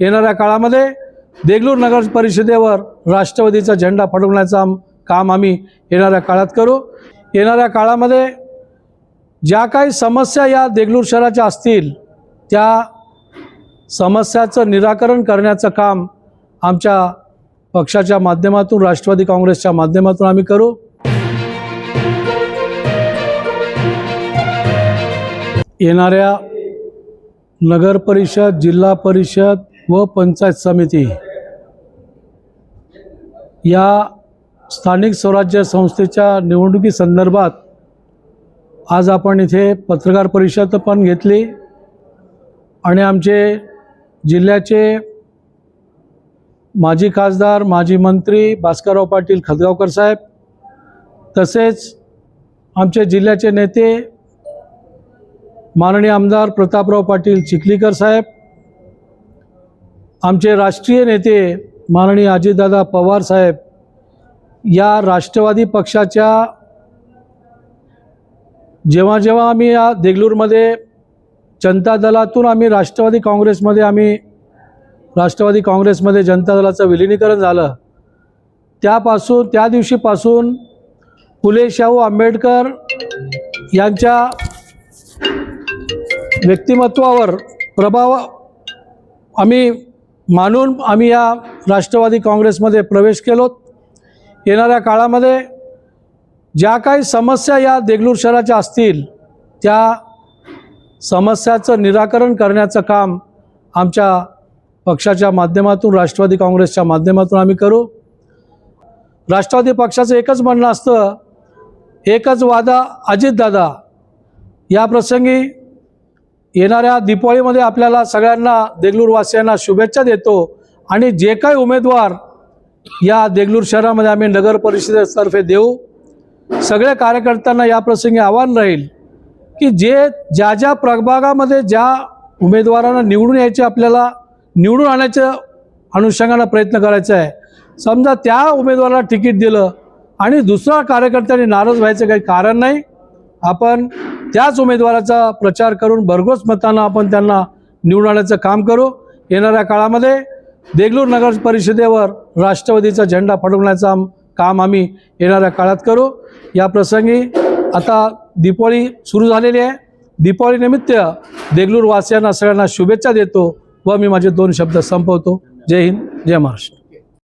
येणाऱ्या काळामध्ये देगलूर नगर परिषदेवर राष्ट्रवादीचा झेंडा फडकण्याचा काम आम्ही येणाऱ्या काळात करू. येणाऱ्या काळामध्ये ज्या काही समस्या या देगलूर शहराच्या असतील त्या समस्याचं निराकरण करण्याचं काम आमच्या पक्षाच्या माध्यमातून राष्ट्रवादी काँग्रेसच्या माध्यमातून आम्ही करू. येणाऱ्या नगर परिषद जिल्हा परिषद व पंचायत समिती. या स्थानिक स्वराज्य संस्थेच्या निवडणुकीसंदर्भात आज आपण इथे पत्रकार परिषद पण घेतली आणि आमचे जिल्ह्याचे माजी खासदार माजी मंत्री भास्करराव पाटील खदगावकर साहेब तसेच आमचे जिल्ह्याचे नेते माननीय आमदार प्रतापराव पाटील चिखलीकर साहेब आमचे राष्ट्रीय नेते माननीय अजितदादा पवार साहेब या राष्ट्रवादी पक्षाच्या जेव्हा जेव्हा आम्ही या देगलूरमध्ये जनता दलातून आम्ही राष्ट्रवादी काँग्रेसमध्ये आम्ही राष्ट्रवादी काँग्रेसमध्ये जनता दलाचं विलिनीकरण झालं त्यापासून त्या दिवशीपासून फुले शाहू आंबेडकर यांच्या व्यक्तिमत्वावर प्रभाव आम्ही मानून आम्ही या राष्ट्रवादी काँग्रेसमध्ये प्रवेश केलो. येणाऱ्या काळामध्ये ज्या काही समस्या या देगलूर शहराच्या असतील त्या समस्याचं निराकरण करण्याचं काम आमच्या पक्षाच्या माध्यमातून राष्ट्रवादी काँग्रेसच्या माध्यमातून आम्ही करू. राष्ट्रवादी पक्षाचं एकच म्हणणं असतं एकच वादा अजितदादा या प्रसंगी येणाऱ्या दिपावळीमध्ये आपल्याला सगळ्यांना देगलूरवासियांना शुभेच्छा देतो. आणि जे काही उमेदवार या देगलूर शहरामध्ये आम्ही नगर परिषदेतर्फे देऊ सगळ्या कार्यकर्त्यांना या प्रसंगी आव्हान राहील की जे ज्या ज्या प्रभागामध्ये ज्या उमेदवारांना निवडून यायचे आपल्याला निवडून आणायच्या अनुषंगानं प्रयत्न करायचा आहे. समजा त्या उमेदवाराला तिकीट दिलं आणि दुसऱ्या कार्यकर्त्यांनी नाराज व्हायचं काही कारण नाही आपण त्याच उमेदवाराचा प्रचार करून भरघोस मतांना आपण त्यांना निवडून आणण्याचं काम करू. येणाऱ्या काळामध्ये देगलूर नगर परिषदेवर राष्ट्रवादीचा झेंडा फडकण्याचं काम आम्ही येणाऱ्या काळात करू. या प्रसंगी आता दिपावळी सुरू झालेली आहे. दिपावळीनिमित्त देगलूर वासियांना सगळ्यांना शुभेच्छा देतो व मी माझे दोन शब्द संपवतो. जय हिंद जय महाराष्ट्र.